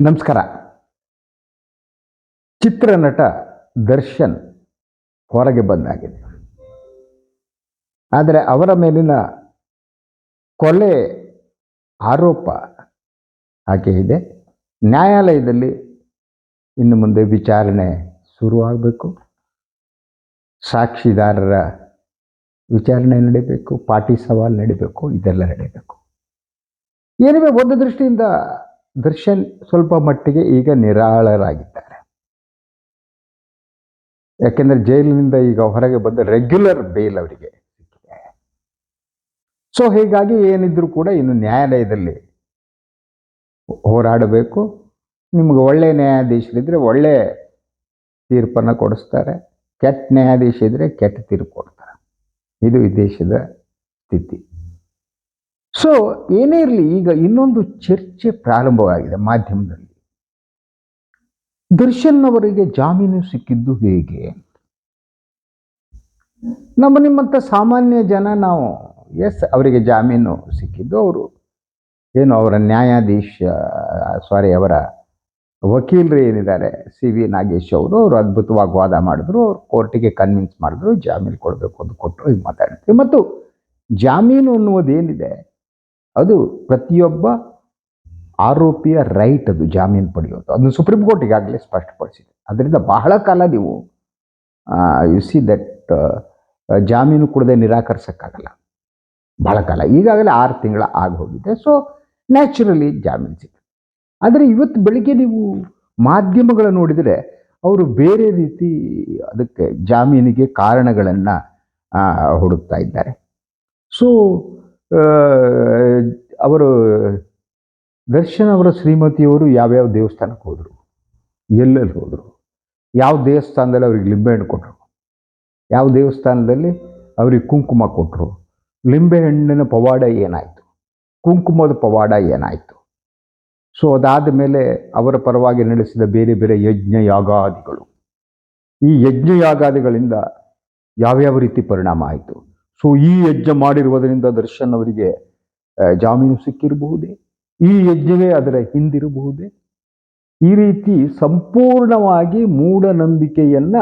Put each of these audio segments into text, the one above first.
ನಮಸ್ಕಾರ. ಚಿತ್ರನಟ ದರ್ಶನ್ ಹೊರಗೆ ಬಂದಾಗಿದೆ ಆದರೆ ಅವರ ಮೇಲಿನ ಕೊಲೆ ಆರೋಪ ಹಾಗೆ ಇದೆ. ನ್ಯಾಯಾಲಯದಲ್ಲಿ ಇನ್ನು ಮುಂದೆ ವಿಚಾರಣೆ ಶುರುವಾಗಬೇಕು ಸಾಕ್ಷಿದಾರರ ವಿಚಾರಣೆ ನಡೀಬೇಕು ಪಾಟಿ ಸವಾಲು ನಡೀಬೇಕು, ಇದೆಲ್ಲ ನಡೀಬೇಕು. ಏನಿವೆ ಒಂದು ದೃಷ್ಟಿಯಿಂದ ದರ್ಶನ್ ಸ್ವಲ್ಪ ಮಟ್ಟಿಗೆ ಈಗ ನಿರಾಳರಾಗಿದ್ದಾರೆ. ಯಾಕೆಂದ್ರೆ ಜೈಲಿನಿಂದ ಈಗ ಹೊರಗೆ ಬಂದ ರೆಗ್ಯುಲರ್ ಬೇಲ್ ಅವರಿಗೆ ಸೊ ಹೀಗಾಗಿ ಏನಿದ್ರು ಕೂಡ ಇನ್ನು ನ್ಯಾಯಾಲಯದಲ್ಲಿ ಹೋರಾಡಬೇಕು. ನಿಮ್ಗೆ ಒಳ್ಳೆಯ ನ್ಯಾಯಾಧೀಶರಿದ್ರೆ ಒಳ್ಳೆ ತೀರ್ಪನ್ನು ಕೊಡಿಸ್ತಾರೆ. ಕೆಟ್ಟ ನ್ಯಾಯಾಧೀಶ ಇದ್ರೆ ಕೆಟ್ಟ ತೀರ್ಪು ಕೊಡ್ತಾರೆ. ಇದು ಈ ದೇಶದ ಸ್ಥಿತಿ. ಸೊ ಏನೇ ಇರಲಿ, ಈಗ ಇನ್ನೊಂದು ಚರ್ಚೆ ಪ್ರಾರಂಭವಾಗಿದೆ ಮಾಧ್ಯಮದಲ್ಲಿ. ದರ್ಶನ್ ಅವರಿಗೆ ಜಾಮೀನು ಸಿಕ್ಕಿದ್ದು ಹೇಗೆ? ನಮ್ಮ ನಿಮ್ಮಂಥ ಸಾಮಾನ್ಯ ಜನ, ನಾವು ಎಸ್ ಅವರಿಗೆ ಜಾಮೀನು ಸಿಕ್ಕಿದ್ದು ಅವರು. ಏನು ಅವರ ನ್ಯಾಯಾಧೀಶ, ಸಾರಿ, ಅವರ ವಕೀಲರು ಏನಿದ್ದಾರೆ, ಸಿ ವಿ ನಾಗೇಶ್ ಅವರು ಅವರು ಅದ್ಭುತವಾಗಿ ವಾದ ಮಾಡಿದ್ರು, ಅವ್ರು ಕೋರ್ಟಿಗೆ ಕನ್ವಿನ್ಸ್ ಮಾಡಿದ್ರು, ಜಾಮೀನು ಕೊಡಬೇಕು ಅಂತ ಕೊಟ್ಟರು ಈಗ ಮಾತಾಡ್ತೀವಿ. ಮತ್ತು ಜಾಮೀನು ಅನ್ನುವುದೇನಿದೆ ಅದು ಪ್ರತಿಯೊಬ್ಬ ಆರೋಪಿಯ ರೈಟ್ ಅದು, ಜಾಮೀನು ಪಡೆಯೋದು ಅದನ್ನು ಸುಪ್ರೀಂ ಕೋರ್ಟ್ ಈಗಾಗಲೇ ಸ್ಪಷ್ಟಪಡಿಸಿದೆ. ಅದರಿಂದ ಬಹಳ ಕಾಲ ನೀವು ಯು ಸಿ ದಟ್ ಜಾಮೀನು ಕೊಡದೆ ನಿರಾಕರಿಸೋಕ್ಕಾಗಲ್ಲ. ಬಹಳ ಕಾಲ. ಈಗಾಗಲೇ ಆರು ತಿಂಗಳ ಹೋಗಿದೆ. ಸೊ ನ್ಯಾಚುರಲಿ ಜಾಮೀನು ಸಿಗುತ್ತೆ ಆದರೆ ಇವತ್ತು ಬೆಳಿಗ್ಗೆ ನೀವು ಮಾಧ್ಯಮಗಳ ನೋಡಿದರೆ ಅವರು ಬೇರೆ ರೀತಿ ಅದಕ್ಕೆ ಜಾಮೀನಿಗೆ ಕಾರಣಗಳನ್ನು ಹುಡುಕ್ತಾ ಇದ್ದಾರೆ. ಸೊ ಅವರು ದರ್ಶನ್ ಅವರ ಶ್ರೀಮತಿಯವರು ಯಾವ್ಯಾವ ದೇವಸ್ಥಾನಕ್ಕೆ ಹೋದರು? ಎಲ್ಲೆಲ್ಲಿ ಹೋದರು? ಯಾವ ದೇವಸ್ಥಾನದಲ್ಲಿ ಅವ್ರಿಗೆ ಲಿಂಬೆ ಹಣ್ಣು ಕೊಟ್ಟರು ಯಾವ ದೇವಸ್ಥಾನದಲ್ಲಿ ಅವ್ರಿಗೆ ಕುಂಕುಮ ಕೊಟ್ಟರು ಲಿಂಬೆ ಹಣ್ಣಿನ ಪವಾಡ ಏನಾಯಿತು? ಕುಂಕುಮದ ಪವಾಡ ಏನಾಯಿತು? ಸೊ ಅದಾದ ಮೇಲೆ ಅವರ ಪರವಾಗಿ ನಡೆಸಿದ ಬೇರೆ ಬೇರೆ ಯಜ್ಞ ಯಾಗಾದಿಗಳು. ಈ ಯಜ್ಞ ಯಾಗಾದಿಗಳಿಂದ ಯಾವ್ಯಾವ ರೀತಿ ಪರಿಣಾಮ ಆಯಿತು? ಸೊ ಈ ಯಜ್ಞ ಮಾಡಿರುವುದರಿಂದ ದರ್ಶನ್ ಅವರಿಗೆ ಜಾಮೀನು ಸಿಕ್ಕಿರಬಹುದೇ? ಈ ಯಜ್ಞವೇ ಅದರ ಹಿಂದಿರಬಹುದೇ? ಈ ರೀತಿ ಸಂಪೂರ್ಣವಾಗಿ ಮೂಢನಂಬಿಕೆಯನ್ನ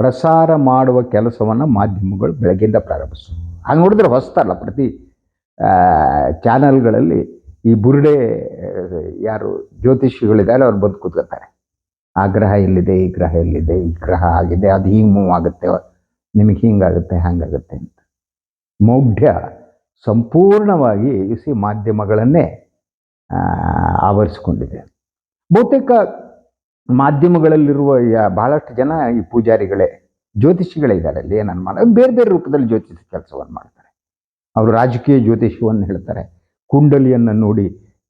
ಪ್ರಸಾರ ಮಾಡುವ ಕೆಲಸವನ್ನು ಮಾಧ್ಯಮಗಳು ಬೆಳಗ್ಗೆಯಿಂದ ಪ್ರಾರಂಭಿಸಿವೆ ಹಾಗೆ ನೋಡಿದ್ರೆ ಹೊಸ್ತಲ್ಲ ಪ್ರತಿ ಚಾನಲ್ಗಳಲ್ಲಿ ಈ ಬುರುಡೆ, ಯಾರು ಜ್ಯೋತಿಷಿಗಳಿದ್ದಾರೆ ಅವ್ರು ಬಂದು ಕೂತ್ಕೋತಾರೆ ಆ ಗ್ರಹ ಎಲ್ಲಿದೆ, ಈ ಗ್ರಹ ಎಲ್ಲಿದೆ, ಈ ಗ್ರಹ ಆಗಿದೆ, ಅದು ಹೀಗೆ ಮೂವ್ ಆಗುತ್ತೆ. ನಿಮಗೆ ಹಿಂಗಾಗುತ್ತೆ ಹಾಗಾಗುತ್ತೆ ಅಂತ. ಮೌಢ್ಯ ಸಂಪೂರ್ಣವಾಗಿ ಸಿ ಮಾಧ್ಯಮಗಳನ್ನೇ ಆವರಿಸಿಕೊಂಡಿದೆ. ಬಹುತೇಕ ಮಾಧ್ಯಮಗಳಲ್ಲಿರುವ ಯಾ ಭಾಳಷ್ಟು ಜನ ಈ ಪೂಜಾರಿಗಳೇ, ಜ್ಯೋತಿಷಿಗಳೇ ಇದ್ದಾರೆ. ಅಲ್ಲಿ ಏನನ್ನು ಮಾಡ ಬೇರೆ ಬೇರೆ ರೂಪದಲ್ಲಿ ಜ್ಯೋತಿಷ ಕೆಲಸವನ್ನು ಮಾಡ್ತಾರೆ. ಅವರು ರಾಜಕೀಯ ಜ್ಯೋತಿಷವನ್ನು ಹೇಳ್ತಾರೆ, ಕುಂಡಲಿಯನ್ನು ನೋಡಿ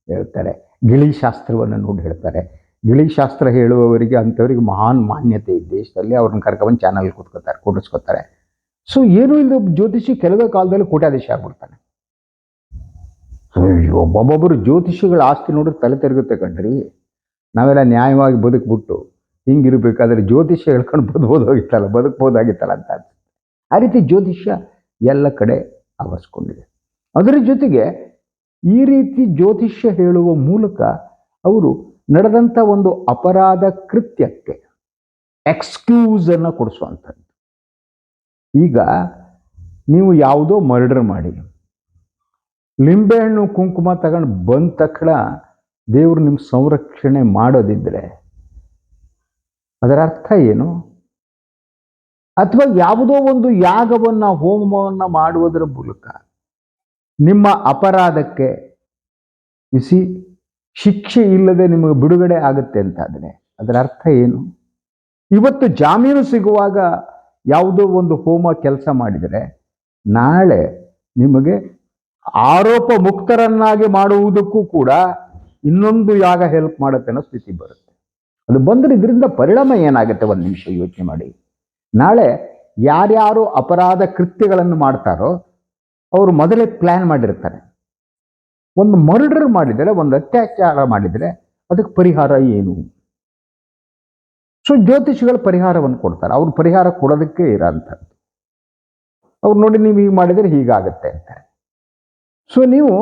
ಹೇಳ್ತಾರೆ, ಗಿಳಿಶಾಸ್ತ್ರವನ್ನು ನೋಡಿ ಹೇಳ್ತಾರೆ. ಗಿಳಿಶಾಸ್ತ್ರ ಹೇಳುವವರಿಗೆ ಅಂಥವರಿಗೆ ಮಹಾನ್ ಮಾನ್ಯತೆ ಈ ದೇಶದಲ್ಲಿ. ಅವ್ರನ್ನ ಕರ್ಕೊಂಡು ಚಾನಲ್ ಕೂತ್ಕೋತಾರೆ ಕೂಡಿಸ್ಕೋತಾರೆ ಸೊ ಏನು ಇಲ್ಲ ಜ್ಯೋತಿಷಿ ಕೆಲವೇ ಕಾಲದಲ್ಲಿ ಕೋಟ್ಯಾಧೀಶ ಆಗ್ಬಿಡ್ತಾನೆ. ಒಬ್ಬೊಬ್ಬರು ಜ್ಯೋತಿಷಿಗಳ ಆಸ್ತಿ ನೋಡಿದ್ರೆ ತಲೆ ತಿರುಗುತ್ತೆ ಕಣ್ರಿ. ನಾವೆಲ್ಲ ನ್ಯಾಯವಾಗಿ ಬದುಕ್ಬಿಟ್ಟು ಹಿಂಗಿರ್ಬೇಕಾದ್ರೆ ಜ್ಯೋತಿಷ್ಯ ಹೇಳ್ಕೊಂಡು ಬದ್ಬೋದಾಗಿತ್ತಲ್ಲ ಬದುಕ್ಬೋದಾಗಿತ್ತಲ್ಲ ಅಂತ ಆ ರೀತಿ ಜ್ಯೋತಿಷ್ಯ ಎಲ್ಲ ಕಡೆ ಆವರಿಸ್ಕೊಂಡಿದೆ. ಅದರ ಜೊತೆಗೆ ಈ ರೀತಿ ಜ್ಯೋತಿಷ್ಯ ಹೇಳುವ ಮೂಲಕ ಅವರು ನಡೆದಂಥ ಒಂದು ಅಪರಾಧ ಕೃತ್ಯಕ್ಕೆ ಎಕ್ಸ್ಕ್ಯೂಸನ್ನು ಕೊಡಿಸುವಂಥದ್ದು. ಈಗ ನೀವು ಯಾವುದೋ ಮರ್ಡರ್ ಮಾಡಿ, ಲಿಂಬೆಹಣ್ಣು ಕುಂಕುಮ ತಗೊಂಡು ಬಂದ ತಕ್ಷಣ ದೇವರು ನಿಮ್ಮ ಸಂರಕ್ಷಣೆ ಮಾಡೋದಿದ್ರೆ ಅದರ ಅರ್ಥ ಏನು? ಅಥವಾ ಯಾವುದೋ ಒಂದು ಯಾಗವನ್ನು, ಹೋಮವನ್ನು ಮಾಡುವುದರ ಮೂಲಕ ನಿಮ್ಮ ಅಪರಾಧಕ್ಕೆ ಬಿಸಿ ಶಿಕ್ಷೆ ಇಲ್ಲದೆ ನಿಮಗೆ ಬಿಡುಗಡೆ ಆಗುತ್ತೆ ಅಂತಾದರೆ ಅದರ ಅರ್ಥ ಏನು? ಇವತ್ತು ಜಾಮೀನು ಸಿಗುವಾಗ ಯಾವುದೋ ಒಂದು ಹೋಮ ಕೆಲಸ ಮಾಡಿದರೆ ನಾಳೆ ನಿಮಗೆ ಆರೋಪ ಮುಕ್ತರನ್ನಾಗಿ ಮಾಡುವುದಕ್ಕೂ ಕೂಡ ಇನ್ನೊಂದು ಯಾಗ ಹೆಲ್ಪ್ ಮಾಡುತ್ತೆ ಅನ್ನೋ ಸ್ಥಿತಿ ಬರುತ್ತೆ. ಅದು ಬಂದರೆ ಇದರಿಂದ ಪರಿಣಾಮ ಏನಾಗುತ್ತೆ? ಒಂದು ನಿಮಿಷ ಯೋಚನೆ ಮಾಡಿ. ನಾಳೆ ಯಾರ್ಯಾರು ಅಪರಾಧ ಕೃತ್ಯಗಳನ್ನು ಮಾಡ್ತಾರೋ, ಅವರು ಮೊದಲೇ ಪ್ಲ್ಯಾನ್ ಮಾಡಿರ್ತಾರೆ. ಒಂದು ಮರ್ಡರ್ ಮಾಡಿದರೆ, ಒಂದು ಅತ್ಯಾಚಾರ ಮಾಡಿದರೆ, ಅದಕ್ಕೆ ಪರಿಹಾರ ಏನು? ಸೊ ಜ್ಯೋತಿಷಿಗಳು ಪರಿಹಾರವನ್ನು ಕೊಡ್ತಾರೆ. ಅವ್ರು ಪರಿಹಾರ ಕೊಡೋದಕ್ಕೆ ಇರೋಂಥದ್ದು. ಅವ್ರು ನೋಡಿ ನೀವು ಹೀಗೆ ಮಾಡಿದರೆ ಹೀಗಾಗತ್ತೆ ಅಂತಾರೆ ಸೊ ನೀವು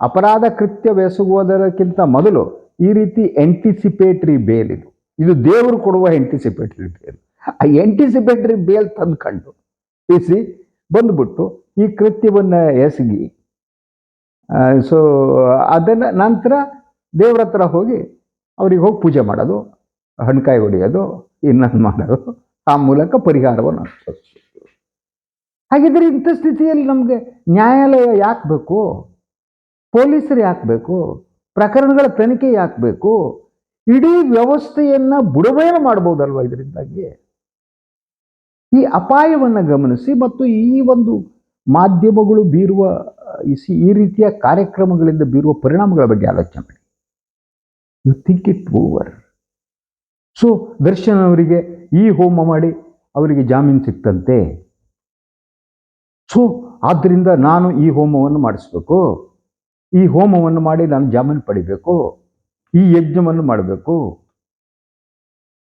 ಅಪರಾಧ ಕೃತ್ಯ ಕೃತ್ಯವೆಸಗುವುದಕ್ಕಿಂತ ಮೊದಲು ಈ ರೀತಿ ಎಂಟಿಸಿಪೇಟ್ರಿ ಬೇಲ್ ಇದು. ಇದು ದೇವರು ಕೊಡುವ ಎಂಟಿಸಿಪೇಟ್ರಿ ಬೇಲ್ ಆ ಎಂಟಿಸಿಪೇಟ್ರಿ ಬೇಲ್ ತಂದ್ಕೊಂಡು ಬಿಸಿ ಬಂದ್ಬಿಟ್ಟು ಈ ಕೃತ್ಯವನ್ನು ಎಸಗಿ ಸೊ ಅದನ್ನ ನಂತರ ದೇವ್ರ ಹತ್ರ ಹೋಗಿ ಅವ್ರಿಗೆ ಹೋಗಿ ಪೂಜೆ ಮಾಡೋದು, ಹಣ್ಕಾಯಿ ಹೊಡೆಯೋದು, ಇನ್ನೊಂದು ಮಾಡೋದು, ಆ ಮೂಲಕ ಪರಿಹಾರವನ್ನು ಹಾಗಿದ್ರೆ ಇಂಥ ಸ್ಥಿತಿಯಲ್ಲಿ ನಮಗೆ ನ್ಯಾಯಾಲಯ ಯಾಕೆ ಬೇಕು? ಪೊಲೀಸರು ಯಾಕೆ ಬೇಕು? ಪ್ರಕರಣಗಳ ತನಿಖೆ ಯಾಕೆ ಬೇಕು? ಇಡೀ ವ್ಯವಸ್ಥೆಯನ್ನ ಬುಡಮೇಲು ಮಾಡ್ಬೋದಲ್ವ ಇದರಿಂದಾಗಿ? ಈ ಅಪಾಯವನ್ನು ಗಮನಿಸಿ ಮತ್ತು ಈ ಒಂದು ಮಾಧ್ಯಮಗಳು ಬೀರುವ, ಈ ರೀತಿಯ ಕಾರ್ಯಕ್ರಮಗಳಿಂದ ಬೀರುವ ಪರಿಣಾಮಗಳ ಬಗ್ಗೆ ಆಲೋಚನೆ ಮಾಡಿ. You think it over so Darshan ಅವರಿಗೆ ಈ ಹೋಮ ಮಾಡಿ ಅವರಿಗೆ ಜಾಮೀನು ಸಿಕ್ತಂತೆ. ಸೊ ಆದ್ದರಿಂದ ನಾನು ಈ ಹೋಮವನ್ನು ಮಾಡಿಸ್ಬೇಕು. ಈ ಹೋಮವನ್ನು ಮಾಡಿ ನಾನು ಜಾಮೀನು ಪಡಿಬೇಕು. ಈ ಯಜ್ಞವನ್ನು ಮಾಡಬೇಕು.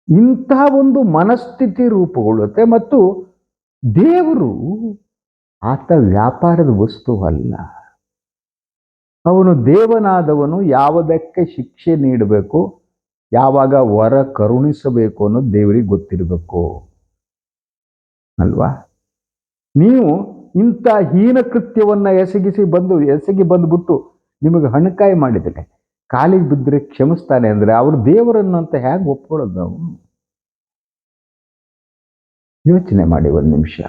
ಇಂತಹ ಒಂದು ಮನಸ್ಥಿತಿ ರೂಪುಗೊಳ್ಳುತ್ತೆ ಮತ್ತು ದೇವರು ಆತ ವ್ಯಾಪಾರದ ವಸ್ತು ಅಲ್ಲ. ಅವನು ದೇವನಾದವನು, ಯಾವುದಕ್ಕೆ ಶಿಕ್ಷೆ ನೀಡಬೇಕು, ಯಾವಾಗ ವರ ಕರುಣಿಸಬೇಕು ಅನ್ನೋದು ದೇವರಿಗೆ ಗೊತ್ತಿರಬೇಕು. ಅಲ್ವಾ? ನೀವು ಇಂಥ ಹೀನ ಕೃತ್ಯವನ್ನು ಎಸಗಿಸಿ ಬಂದು, ಎಸಗಿ ಬಂದುಬಿಟ್ಟು ನಿಮಗೆ ಹಣಕಾಯಿ ಮಾಡಿದರೆ, ಕಾಲಿಗೆ ಬಿದ್ದರೆ ಕ್ಷಮಿಸ್ತಾನೆ ಅಂದರೆ ಅವರು ಅಂತ ಹೇಗೆ ಒಪ್ಕೊಳ್ಳೋದು ಯೋಚನೆ ಮಾಡಿ ಒಂದು ನಿಮಿಷ.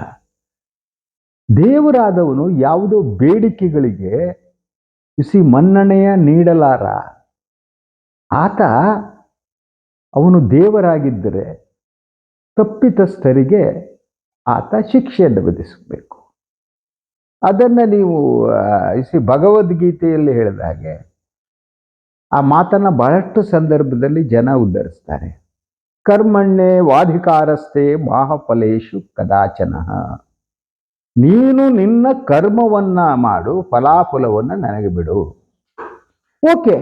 ದೇವರಾದವನು ಯಾವುದೋ ಬೇಡಿಕೆಗಳಿಗೆ ಇಸಿ ಮನ್ನಣೆಯ ನೀಡಲಾರ. ಆತ ಅವನು ದೇವರಾಗಿದ್ದರೆ ತಪ್ಪಿತಸ್ಥರಿಗೆ ಆತ ಶಿಕ್ಷೆಯನ್ನು ವಿಧಿಸಬೇಕು. ಅದನ್ನು ನೀವು ಇಸಿ ಭಗವದ್ಗೀತೆಯಲ್ಲಿ ಹೇಳಿದ ಹಾಗೆ, ಆ ಮಾತನ್ನು ಬಹಳಷ್ಟು ಸಂದರ್ಭದಲ್ಲಿ ಜನ ಉದ್ಧರಿಸ್ತಾರೆ. ಕರ್ಮಣ್ಣೆ ವಾಧಿಕಾರಸ್ಥೆ ಮಾಹಫಲೇಶು ಕದಾಚನ. ನೀನು ನಿನ್ನ ಕರ್ಮವನ್ನ ಮಾಡು, ಫಲಾಫಲವನ್ನು ನನಗೆ ಬಿಡು. ಓಕೆ.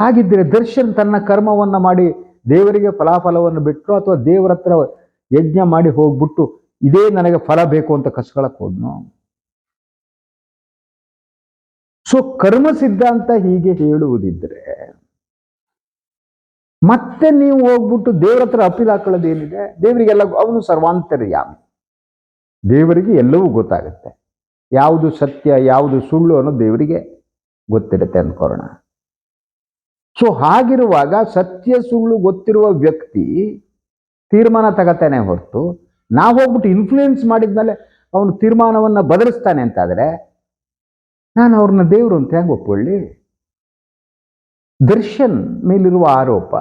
ಹಾಗಿದ್ದರೆ ದರ್ಶನ್ ತನ್ನ ಕರ್ಮವನ್ನು ಮಾಡಿ ದೇವರಿಗೆ ಫಲಾಫಲವನ್ನು ಬಿಟ್ಟರು ಅಥವಾ ದೇವರ ಹತ್ರ ಯಜ್ಞ ಮಾಡಿ ಹೋಗ್ಬಿಟ್ಟು ಇದೇ ನನಗೆ ಫಲ ಬೇಕು ಅಂತ ಕಸ್ಕೊಳಕ್ ಹೋದ್ನು? ಸೊ ಕರ್ಮ ಸಿದ್ಧಾಂತ ಹೀಗೆ ಹೇಳುವುದಿದ್ರೆ ಮತ್ತೆ ನೀವು ಹೋಗ್ಬಿಟ್ಟು ದೇವರ ಹತ್ರ ಅಪೀಲ್ ಹಾಕೊಳ್ಳೋದು ಏನಿದೆ ದೇವರಿಗೆಲ್ಲ, ಅವನು ಸರ್ವಾಂತರ್ಯಾಮಿ. ದೇವರಿಗೆ ಎಲ್ಲವೂ ಗೊತ್ತಾಗುತ್ತೆ. ಯಾವುದು ಸತ್ಯ, ಯಾವುದು ಸುಳ್ಳು ಅನ್ನೋದು ದೇವರಿಗೆ ಗೊತ್ತಿರುತ್ತೆ ಅಂದ್ಕೋಣ ಸೊ ಹಾಗಿರುವಾಗ ಸತ್ಯ, ಸುಳ್ಳು ಗೊತ್ತಿರುವ ವ್ಯಕ್ತಿ ತೀರ್ಮಾನ ತಗತಾನೆ ಹೊರತು ನಾವು ಹೋಗ್ಬಿಟ್ಟು ಇನ್ಫ್ಲೂಯೆನ್ಸ್ ಮಾಡಿದ್ಮೇಲೆ ಅವನು ತೀರ್ಮಾನವನ್ನು ಬದಲಿಸ್ತಾನೆ ಅಂತಾದರೆ ನಾನು ಅವ್ರನ್ನ ದೇವರು ಅಂತ ಹೆಂಗೆ ಒಪ್ಕೊಳ್ಳಿ? ದರ್ಶನ್ ಮೇಲಿರುವ ಆರೋಪ,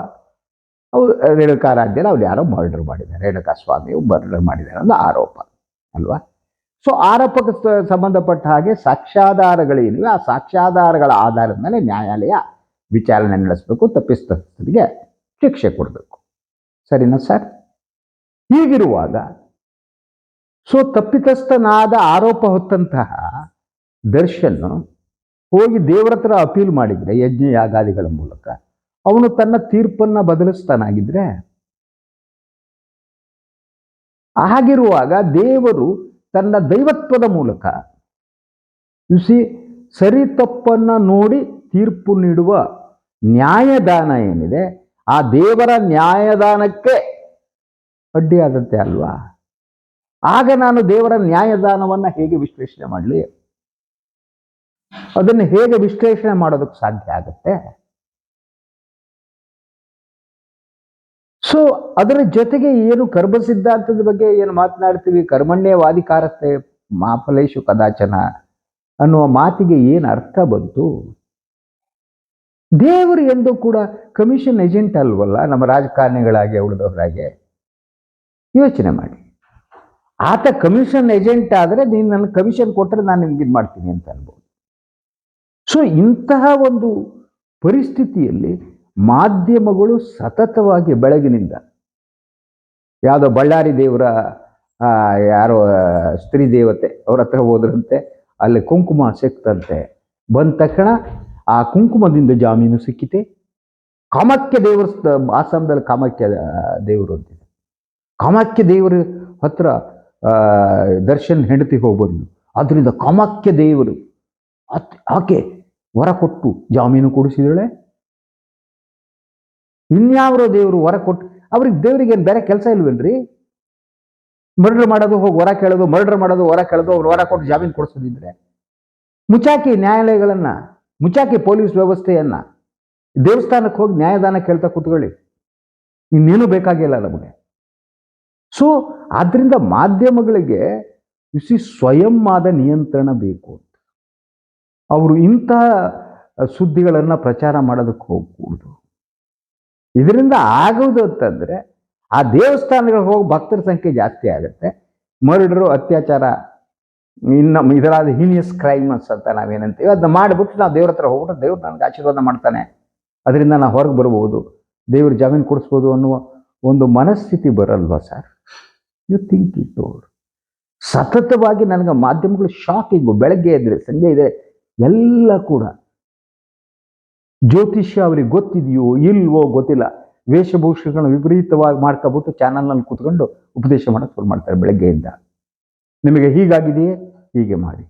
ಅವ್ರು ರೇಣುಕಾರಾಧ್ಯರು ಅವ್ರು ಯಾರೋ ಮರ್ಡರ್ ಮಾಡಿದ್ದಾರೆ ರೇಣುಕಾ ಸ್ವಾಮಿ ಮರ್ಡರ್ ಮಾಡಿದ್ದಾರೆ ಅನ್ನೋ ಆರೋಪ. ಅಲ್ವಾ? ಸೊ ಆರೋಪಕ್ಕೆ ಸಂಬಂಧಪಟ್ಟ ಹಾಗೆ ಸಾಕ್ಷ್ಯಾಧಾರಗಳೇನಿವೆ, ಆ ಸಾಕ್ಷ್ಯಾಧಾರಗಳ ಆಧಾರದ ಮೇಲೆ ನ್ಯಾಯಾಲಯ ವಿಚಾರಣೆ ನಡೆಸಬೇಕು ತಪ್ಪಿಸ್ತರಿಗೆ ಶಿಕ್ಷೆ ಕೊಡಬೇಕು. ಸರಿನಾ ಸರ್ ಹೀಗಿರುವಾಗ ಸೊ ತಪ್ಪಿತಸ್ಥನಾದ ಆರೋಪ ಹೊತ್ತಂತಹ ದರ್ಶನ್ ಹೋಗಿ ದೇವರ ಹತ್ರ ಅಪೀಲ್ ಮಾಡಿದ್ರೆ ಯಜ್ಞ ಯಾಗಾದಿಗಳ ಮೂಲಕ, ಅವನು ತನ್ನ ತೀರ್ಪನ್ನು ಬದಲಿಸ್ತಾನಾಗಿದ್ರೆ ಹಾಗಿರುವಾಗ ದೇವರು ತನ್ನ ದೈವತ್ವದ ಮೂಲಕ ಯುಸಿ ಸರಿ ತಪ್ಪನ್ನ ನೋಡಿ ತೀರ್ಪು ನೀಡುವ ನ್ಯಾಯದಾನ ಏನಿದೆ, ಆ ದೇವರ ನ್ಯಾಯದಾನಕ್ಕೆ ಅಡ್ಡಿಯಾದಂತೆ ಅಲ್ವಾ? ಆಗ ನಾನು ದೇವರ ನ್ಯಾಯದಾನವನ್ನು ಹೇಗೆ ವಿಶ್ಲೇಷಣೆ ಮಾಡಲಿ? ಅದನ್ನು ಹೇಗೆ ವಿಶ್ಲೇಷಣೆ ಮಾಡೋದಕ್ಕೆ ಸಾಧ್ಯ ಆಗುತ್ತೆ? ಸೊ ಅದರ ಜೊತೆಗೆ ಏನು ಕರ್ಮ ಸಿದ್ಧಾಂತದ ಬಗ್ಗೆ ಏನು ಮಾತನಾಡ್ತೀವಿ? ಕರ್ಮಣ್ಯವಾಧಿಕಾರತೆ ಮಾಫಲೇಶು ಕದಾಚನ ಅನ್ನುವ ಮಾತಿಗೆ ಏನು ಅರ್ಥ ಬಂತು? ದೇವರು ಎಂದು ಕೂಡ ಕಮಿಷನ್ ಏಜೆಂಟ್ ಅಲ್ವಲ್ಲ, ನಮ್ಮ ರಾಜಕಾರಣಿಗಳಾಗಿ, ಉಳಿದವರಾಗೆ? ಯೋಚನೆ ಮಾಡಿ. ಆತ ಕಮಿಷನ್ ಏಜೆಂಟ್ ಆದರೆ ನೀನು ನನಗೆ ಕಮಿಷನ್ ಕೊಟ್ಟರೆ ನಾನು ನಿಮ್ಗೆ ಇದು ಮಾಡ್ತೀನಿ ಅಂತ ಅನ್ಬೋದು. ಸೊ ಇಂತಹ ಒಂದು ಪರಿಸ್ಥಿತಿಯಲ್ಲಿ ಮಾಧ್ಯಮಗಳು ಸತತವಾಗಿ ಬೆಳಗಿನಿಂದ. ಯಾವುದೋ ಬಳ್ಳಾರಿ ದೇವರ ಯಾರೋ ಸ್ತ್ರೀ ದೇವತೆ ಅವ್ರ ಹತ್ರ ಹೋದ್ರಂತೆ, ಅಲ್ಲಿ ಕುಂಕುಮ ಸಿಕ್ತಂತೆ. ಬಂದ ತಕ್ಷಣ ಆ ಕುಂಕುಮದಿಂದ ಜಾಮೀನು ಸಿಕ್ಕಿತೆ. ಕಾಮಾಖ್ಯ ದೇವರ ಆಸಾಮದಲ್ಲಿ ಕಾಮಾಖ್ಯ ದೇವರು ಅಂತಿದೆ. ಕಾಮಾಖ್ಯ ದೇವರ ಹತ್ರ ದರ್ಶನ್ ಹೆಂಡತಿ ಹೋಗ್ಬಂದು ಅದರಿಂದ ಕಾಮಾಖ್ಯ ದೇವರು ಆಕೆ ವರ ಕೊಟ್ಟು ಜಾಮೀನು ಕೊಡಿಸಿದಳೆ. ಇನ್ಯಾವ್ರೋ ದೇವರು ವರ ಕೊಟ್ಟು ಅವ್ರಿಗೆ ದೇವರಿಗೆ ಏನು ಬೇರೆ ಕೆಲಸ ಇಲ್ವೇನ್ರಿ? ಮರ್ಡರ್ ಮಾಡೋದು, ಹೋಗಿ ವರ ಕೇಳೋದು, ಮರ್ಡರ್ ಮಾಡೋದು, ವರ ಕೇಳೋದು, ಅವ್ರು ವರ ಕೊಟ್ಟು ಜಾಮೀನು ಕೊಡಿಸೋದಿದ್ರೆ. ಮುಚಾಕಿ ನ್ಯಾಯಾಲಯಗಳನ್ನ, ಮುಚಾಕಿ ಪೊಲೀಸ್ ವ್ಯವಸ್ಥೆಯನ್ನ, ದೇವಸ್ಥಾನಕ್ಕೆ ಹೋಗಿ ನ್ಯಾಯದಾನ ಕೇಳ್ತಾ ಕೂತ್ಕೊಳ್ಳಿ. ಇನ್ನೇನು ಬೇಕಾಗಿಲ್ಲ ನಮಗೆ. ಸೊ ಆದ್ರಿಂದ ಮಾಧ್ಯಮಗಳಿಗೆ ಇಸಿ ಸ್ವಯಂ ಆದ ನಿಯಂತ್ರಣ ಬೇಕು ಅಂತ. ಅವರು ಇಂತಹ ಸುದ್ದಿಗಳನ್ನು ಪ್ರಚಾರ ಮಾಡೋದಕ್ಕೆ ಹೋಗ್ಕೂಡ್ದು ಇದರಿಂದ ಆಗುವುದು ಅಂತಂದರೆ ಆ ದೇವಸ್ಥಾನಗಳಿಗೆ ಹೋಗಿ ಭಕ್ತರ ಸಂಖ್ಯೆ ಜಾಸ್ತಿ ಆಗುತ್ತೆ. ಮರ್ಡ್ರು, ಅತ್ಯಾಚಾರ, ಇನ್ನು ಇದರಾದ ಹೀನಿಯಸ್ ಕ್ರೈಮ್ಸ್ ಅಂತ ನಾವೇನಂತೀವಿ ಅದನ್ನ ಮಾಡಿಬಿಟ್ಟು ನಾವು ದೇವ್ರ ಹತ್ರ ಹೋಗ್ಬಿಟ್ಟು ದೇವ್ರು ನನಗೆ ಆಶೀರ್ವಾದ ಮಾಡ್ತಾನೆ. ಅದರಿಂದ ನಾವು ಹೊರಗೆ ಬರ್ಬೋದು. ದೇವ್ರ ಜಾಮೀನು ಕೊಡಿಸ್ಬೋದು ಅನ್ನುವ ಒಂದು ಮನಸ್ಥಿತಿ ಬರಲ್ವಾ sir? You think it or ಸತತವಾಗಿ ನನಗೆ ಮಾಧ್ಯಮಗಳು ಶಾಕಿಂಗು ಬೆಳಗ್ಗೆ ಇದ್ರೆ ಸಂಜೆ ಇದೆ ಎಲ್ಲ ಕೂಡ. ಜ್ಯೋತಿಷ್ಯ ಅವ್ರಿಗೆ ಗೊತ್ತಿದೆಯೋ ಇಲ್ವೋ ಗೊತ್ತಿಲ್ಲ. ವೇಷಭೂಷಣಗಳನ್ನ ವಿಪರೀತವಾಗಿ ಮಾಡ್ಕೊಬಿಟ್ಟು ಚಾನಲ್ನಲ್ಲಿ ಕೂತ್ಕೊಂಡು ಉಪದೇಶ ಮಾಡೋಕೆ ಶುರು ಮಾಡ್ತಾರೆ ಬೆಳಗ್ಗೆಯಿಂದ. ನಿಮಗೆ ಹೀಗಾಗಿದೆಯೇ? ಹೀಗೆ ಮಾಡಿ.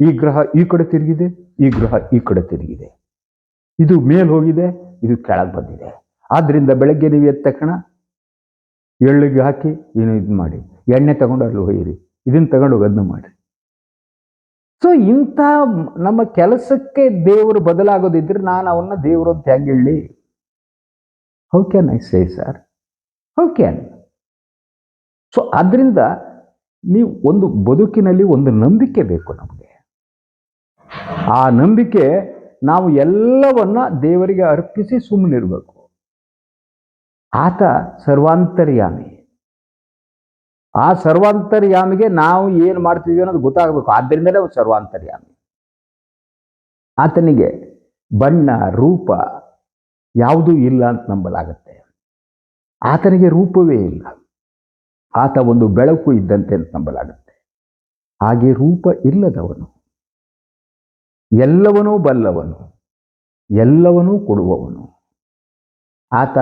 ಈ ಗ್ರಹ ಈ ಕಡೆ ತಿರುಗಿದೆ, ಈ ಗ್ರಹ ಈ ಕಡೆ ತಿರುಗಿದೆ. ಇದು ಮೇಲ್ ಹೋಗಿದೆ, ಇದು ಕೆಳಗೆ ಬಂದಿದೆ. ಆದ್ರಿಂದ ಬೆಳಗ್ಗೆ ನೀವು ಎದ್ದ ತಕ್ಷಣ ಎಳ್ಳಿಗೆ ಹಾಕಿ ಏನು ಇದು ಮಾಡಿ. ಎಣ್ಣೆ ತಗೊಂಡು ಅಲ್ಲಿ ಒಯ್ಯಿರಿ. ಇದನ್ನು ತಗೊಂಡು ಅದನ್ನ ಮಾಡಿ. ಸೊ ಇಂಥ ನಮ್ಮ ಕೆಲಸಕ್ಕೆ ದೇವರು ಬದಲಾಗೋದಿದ್ರೆ ನಾನು ಅವನ್ನ ದೇವರು ಅಂತ ಹೆಂಗೆ ಹೇಳಿ? How can I say sir how so ಅದರಿಂದ ನೀವು ಒಂದು ಬದುಕಿನಲ್ಲಿ ಒಂದು ನಂಬಿಕೆ ಬೇಕು ನಮಗೆ. ಆ ನಂಬಿಕೆ ನಾವು ಎಲ್ಲವನ್ನ ದೇವರಿಗೆ ಅರ್ಪಿಸಿ ಸುಮ್ಮನಿರಬೇಕು ಆತ ಸರ್ವಾಂತರ್ಯಾಮಿ. ಆ ಸರ್ವಾಂತರ್ಯಾಮಿಗೆ ನಾವು ಏನು ಮಾಡ್ತಿದ್ವಿ ಅನ್ನೋದು ಗೊತ್ತಾಗಬೇಕು. ಆದ್ದರಿಂದಲೇ ಅವ್ನು ಸರ್ವಾಂತರ್ಯಾಮಿ. ಆತನಿಗೆ ಬಣ್ಣ, ರೂಪ ಯಾವುದೂ ಇಲ್ಲ ಅಂತ ನಂಬಲಾಗತ್ತೆ. ಆತನಿಗೆ ರೂಪವೇ ಇಲ್ಲ. ಆತ ಒಂದು ಬೆಳಕು ಇದ್ದಂತೆ ಅಂತ ನಂಬಲಾಗುತ್ತೆ. ಹಾಗೆ ರೂಪ ಇಲ್ಲದವನು ಎಲ್ಲವನೂ ಬಲ್ಲವನು ಎಲ್ಲವನೂ ಕೊಡುವವನು. ಆತ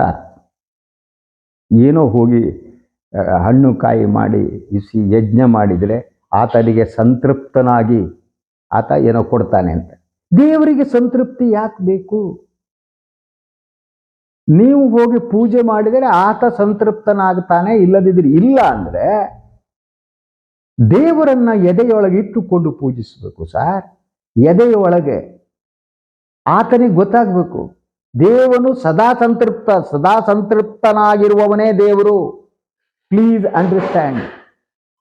ಏನೋ ಹೋಗಿ ಹಣ್ಣು ಕಾಯಿ ಮಾಡಿ ಇಸಿ ಯಜ್ಞ ಮಾಡಿದರೆ ಆತನಿಗೆ ಸಂತೃಪ್ತನಾಗಿ ಆತ ಏನೋ ಕೊಡ್ತಾನೆ ಅಂತ. ದೇವರಿಗೆ ಸಂತೃಪ್ತಿ ಯಾಕೆ ಬೇಕು? ನೀವು ಹೋಗಿ ಪೂಜೆ ಮಾಡಿದರೆ ಆತ ಸಂತೃಪ್ತನಾಗ್ತಾನೆ ಇಲ್ಲದಿದ್ರೆ ಇಲ್ಲ ಅಂದರೆ ದೇವರನ್ನ ಎದೆಯೊಳಗೆ ಇಟ್ಟುಕೊಂಡು ಪೂಜಿಸಬೇಕು ಸರ್. ಎದೆಯೊಳಗೆ ಆತನಿಗೆ ಗೊತ್ತಾಗಬೇಕು ದೇವನು ಸದಾ ಸಂತೃಪ್ತ, ಸದಾ ಸಂತೃಪ್ತನಾಗಿರುವವನೇ ದೇವರು. ಪ್ಲೀಸ್ ಅಂಡರ್ಸ್ಟ್ಯಾಂಡ್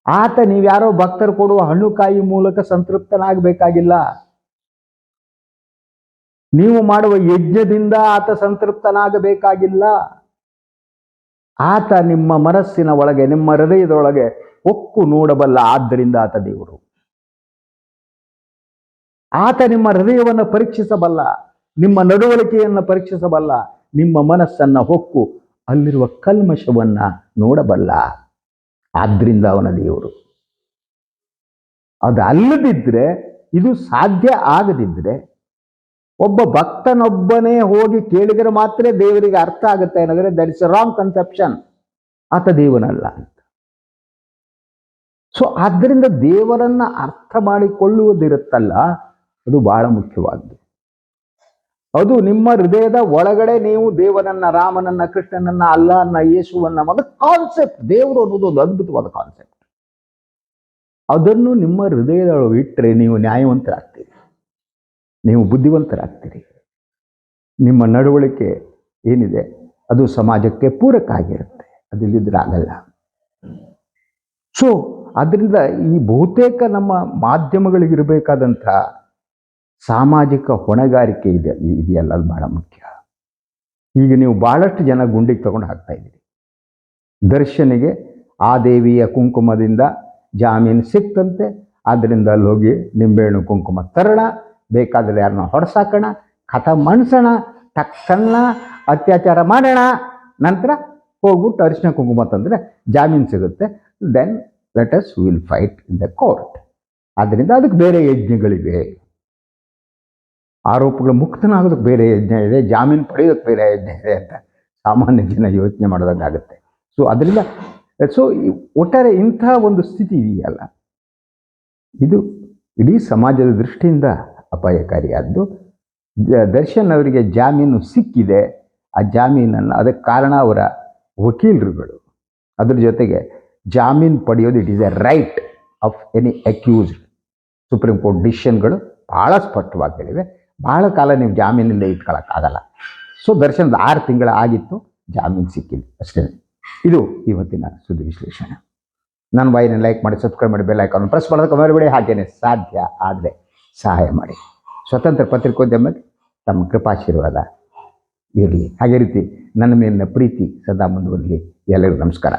ಆತ ನೀವ್ಯಾರೋ ಭಕ್ತರು ಕೊಡುವ ಹಣ್ಣುಕಾಯಿ ಮೂಲಕ ಸಂತೃಪ್ತನಾಗಬೇಕಾಗಿಲ್ಲ. ನೀವು ಮಾಡುವ ಯಜ್ಞದಿಂದ ಆತ ಸಂತೃಪ್ತನಾಗಬೇಕಾಗಿಲ್ಲ. ಆತ ನಿಮ್ಮ ಮನಸ್ಸಿನ ಒಳಗೆ, ನಿಮ್ಮ ಹೃದಯದೊಳಗೆ ಒಕ್ಕು ನೋಡಬಲ್ಲ ಆದ್ದರಿಂದ ಆತ ದೇವರು. ಆತ ನಿಮ್ಮ ಹೃದಯವನ್ನು ಪರೀಕ್ಷಿಸಬಲ್ಲ, ನಿಮ್ಮ ನಡವಳಿಕೆಯನ್ನು ಪರೀಕ್ಷಿಸಬಲ್ಲ, ನಿಮ್ಮ ಮನಸ್ಸನ್ನ ಹೊಕ್ಕು ಅಲ್ಲಿರುವ ಕಲ್ಮಶವನ್ನ ನೋಡಬಲ್ಲ. ಆದ್ರಿಂದ ಅವನ ದೇವರು. ಅದು ಅಲ್ಲದಿದ್ರೆ ಇದು ಸಾಧ್ಯ ಆಗದಿದ್ರೆ ಒಬ್ಬ ಭಕ್ತನೊಬ್ಬನೇ ಹೋಗಿ ಕೇಳಿದರೆ ಮಾತ್ರ ದೇವರಿಗೆ ಅರ್ಥ ಆಗುತ್ತೆ ಅನ್ನೋದ್ರೆ ದಟ್ ಇಸ್ ರಾಂಗ್ ಕನ್ಸೆಪ್ಷನ್ ಆತ ದೇವನಲ್ಲ ಅಂತ. ಸೊ ಆದ್ದರಿಂದ ದೇವರನ್ನ ಅರ್ಥ ಮಾಡಿಕೊಳ್ಳುವುದಿರುತ್ತಲ್ಲ, ಅದು ಬಹಳ ಮುಖ್ಯವಾದ್ದು. ಅದು ನಿಮ್ಮ ಹೃದಯದ ಒಳಗಡೆ ನೀವು ದೇವನನ್ನ, ರಾಮನನ್ನ, ಕೃಷ್ಣನನ್ನ ಅಲ್ಲನ್ನ ಯೇಸುವನ್ನ ಒಂದು ಕಾನ್ಸೆಪ್ಟ್ ದೇವರು ಅನ್ನೋದು ಒಂದು ಅದ್ಭುತವಾದ ಕಾನ್ಸೆಪ್ಟ್ ಅದನ್ನು ನಿಮ್ಮ ಹೃದಯದೊಳಗೆ ಇಟ್ಟರೆ ನೀವು ನ್ಯಾಯವಂತರಾಗ್ತೀರಿ. ನೀವು ಬುದ್ಧಿವಂತರಾಗ್ತೀರಿ. ನಿಮ್ಮ ನಡವಳಿಕೆ ಏನಿದೆ, ಅದು ಸಮಾಜಕ್ಕೆ ಪೂರಕ ಆಗಿರುತ್ತೆ. ಅದಿಲ್ಲದ್ರೆ ಆಗಲ್ಲ. ಸೊ ಅದರಿಂದ ಈ ಬಹುತೇಕ ನಮ್ಮ ಮಾಧ್ಯಮಗಳಿಗಿರಬೇಕಾದಂಥ ಸಾಮಾಜಿಕ ಹೊಣೆಗಾರಿಕೆ ಇದೆ ಇದೆಯಲ್ಲ, ಅದು ಬಹಳ ಮುಖ್ಯ. ಈಗ ನೀವು ಭಾಳಷ್ಟು ಜನ ಗುಂಡಿಗೆ ತಗೊಂಡು ಹಾಕ್ತಾ ಇದ್ದೀರಿ. ದರ್ಶನಿಗೆ ಆ ದೇವಿಯ ಕುಂಕುಮದಿಂದ ಜಾಮೀನು ಸಿಕ್ತಂತೆ ಆದ್ದರಿಂದ ಅಲ್ಲಿ ಹೋಗಿ ನಿಂಬೆಹಣ್ಣು ಕುಂಕುಮ ತರೋಣ ಬೇಕಾದರೆ ಯಾರನ್ನ ಹೊಡೆಸಾಕೋಣ ಕಥ ಮಣಿಸೋಣ ತಕ್ಷಣ ಅತ್ಯಾಚಾರ ಮಾಡೋಣ. ನಂತರ ಹೋಗ್ಬಿಟ್ಟು ಅರಿಶಿನ ಕುಂಕುಮ ತಂದರೆ ಜಾಮೀನು ಸಿಗುತ್ತೆ. Then let us will fight in the court ಆದ್ದರಿಂದ ಅದಕ್ಕೆ ಬೇರೆ ಯಜ್ಞಗಳಿವೆ. ಆರೋಪಗಳು ಮುಕ್ತನಾಗೋದಕ್ಕೆ ಬೇರೆ ಯಜ್ಞ ಇದೆ, ಜಾಮೀನು ಪಡೆಯೋದಕ್ಕೆ ಬೇರೆ ಯಜ್ಞ ಇದೆ ಅಂತ ಸಾಮಾನ್ಯ ಜನ ಯೋಚನೆ ಮಾಡೋದಂಗಾಗುತ್ತೆ. ಸೊ ಅದರಿಂದ ಸೊ ಒಟ್ಟಾರೆ ಇಂಥ ಒಂದು ಸ್ಥಿತಿ ಇದೆಯಲ್ಲ. ಇದು ಇಡೀ ಸಮಾಜದ ದೃಷ್ಟಿಯಿಂದ ಅಪಾಯಕಾರಿಯಾದ್ದು. ದರ್ಶನ್ ಅವರಿಗೆ ಜಾಮೀನು ಸಿಕ್ಕಿದೆ. ಆ ಜಾಮೀನನ್ನು, ಅದಕ್ಕೆ ಕಾರಣ ಅವರ ವಕೀಲರುಗಳು. ಅದ್ರ ಜೊತೆಗೆ ಜಾಮೀನು ಪಡೆಯೋದು it is a right of any accused supreme court ಡಿಸಿಷನ್ಗಳು ಭಾಳ ಸ್ಪಷ್ಟವಾಗಿ ಹೇಳಿವೆ. ಭಾಳ ಕಾಲ ನೀವು ಜಾಮೀನಿಂದ ಇಟ್ಕೊಳ್ಳೋಕ್ಕಾಗಲ್ಲ ಸೊ ದರ್ಶನದ ಆರು ತಿಂಗಳ ಆಗಿತ್ತು, ಜಾಮೀನು ಸಿಕ್ಕಿಲ್ಲ ಅಷ್ಟೇ. ಇದು ಇವತ್ತಿನ ಸುದ್ದಿ ವಿಶ್ಲೇಷಣೆ. ನನ್ನ ಬಾಯಿನ ಲೈಕ್ ಮಾಡಿ ಸಬ್ಸ್ಕ್ರೈಬ್ ಮಾಡಿ ಬೆಲ್ ಐಕಾನ್ ಪ್ರೆಸ್ ಮಾಡೋದಕ್ಕೆ ಮರಿಬೇಡಿ. ಹಾಗೇನೆ ಸಾಧ್ಯ ಆದರೆ ಸಹಾಯ ಮಾಡಿ. ಸ್ವತಂತ್ರ ಪತ್ರಿಕೋದ್ಯಮಕ್ಕೆ ತಮ್ಮ ಕೃಪಾಶೀರ್ವಾದ ಇರಲಿ. ಹಾಗೆ ರೀತಿ ನನ್ನ ಮೇಲಿನ ಪ್ರೀತಿ ಸದಾ ಮುಂದುವರಲಿ. ಎಲ್ಲರಿಗೂ ನಮಸ್ಕಾರ.